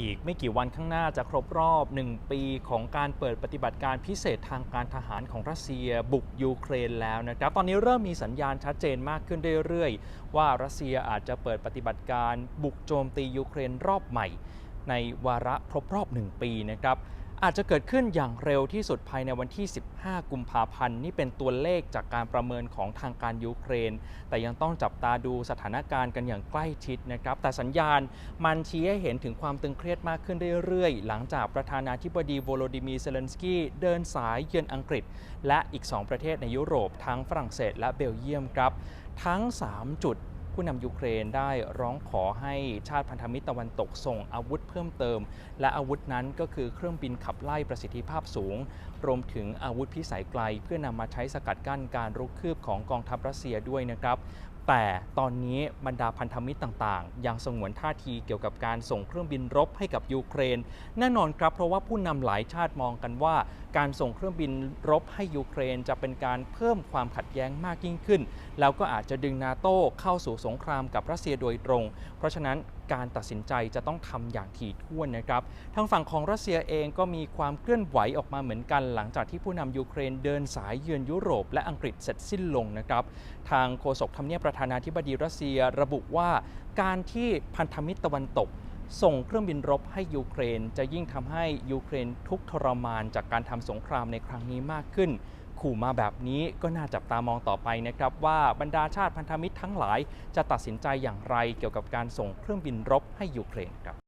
อีกไม่กี่วันข้างหน้าจะครบรอบ 1 ปีของการเปิดปฏิบัติการพิเศษทางการทหารของรัสเซียบุกยูเครนแล้วนะครับ ตอนนี้เริ่มมีสัญญาณชัดเจนมากขึ้นเรื่อยๆ ว่ารัสเซียอาจจะเปิดปฏิบัติการบุกโจมตียูเครนรอบใหม่ ในวาระครบรอบ 1 ปีนะครับ อาจจะเกิดขึ้นอย่างเร็วที่สุดภายในวันที่ 15 กุมภาพันธ์ นี่เป็นตัวเลขจากการประเมินของทางการยูเครน แต่ยังต้องจับตาดูสถานการณ์กันอย่างใกล้ชิดนะครับ แต่สัญญาณมันชี้ให้เห็นถึงความตึงเครียดมากขึ้นเรื่อยๆ หลังจากประธานาธิบดีโวโลดิมีเซเลนสกี้เดินสายเยือนอังกฤษ และอีก 2 ประเทศในยุโรปทั้งฝรั่งเศสและเบลเยียมครับ ทั้ง 3 จุด ผู้นำยูเครนได้ร้องขอให้ชาติพันธมิตรตะวันตกส่งอาวุธเพิ่มเติม และอาวุธนั้นก็คือเครื่องบินขับไล่ประสิทธิภาพสูง รวมถึงอาวุธพิสัยไกล เพื่อนำมาใช้สกัดกั้นการรุกคืบของกองทัพรัสเซียด้วยนะครับแต่ตอนนี้บรรดาพันธมิตรต่างๆ ยังสงวนท่าทีเกี่ยวกับการส่งเครื่องบินรบให้กับยูเครน แน่นอนครับ เพราะว่าผู้นำหลายชาติมองกันว่า การส่งเครื่องบินรบให้ยูเครนจะเป็นการเพิ่มความขัดแย้งมากยิ่งขึ้น แล้วก็อาจจะดึงนาโต้เข้าสู่สงครามกับรัสเซียโดยตรง เพราะฉะนั้นการตัดสินใจจะต้องทำอย่างถี่ถ้วนนะครับ ทางฝั่งของรัสเซียเองก็มีความเคลื่อนไหวออกมาเหมือนกัน หลังจากที่ผู้นำยูเครนเดินสายเยือนยุโรป และอังกฤษเสร็จสิ้นลงนะครับ ทางโฆษกทำเนียบประธานาธิบดีรัสเซียระบุว่าการที่พันธมิตรตะวันตก ส่งเครื่องบินรบให้ยูเครน จะยิ่งทำให้ยูเครนทุกทรมานจากการทำสงครามในครั้งนี้มากขึ้น ขู่มาแบบนี้ก็น่าจับตามองต่อไปนะครับ ว่าบรรดาชาติพันธมิตรทั้งหลาย จะตัดสินใจอย่างไรเกี่ยวกับการส่งเครื่องบินรบให้ยูเครนครับ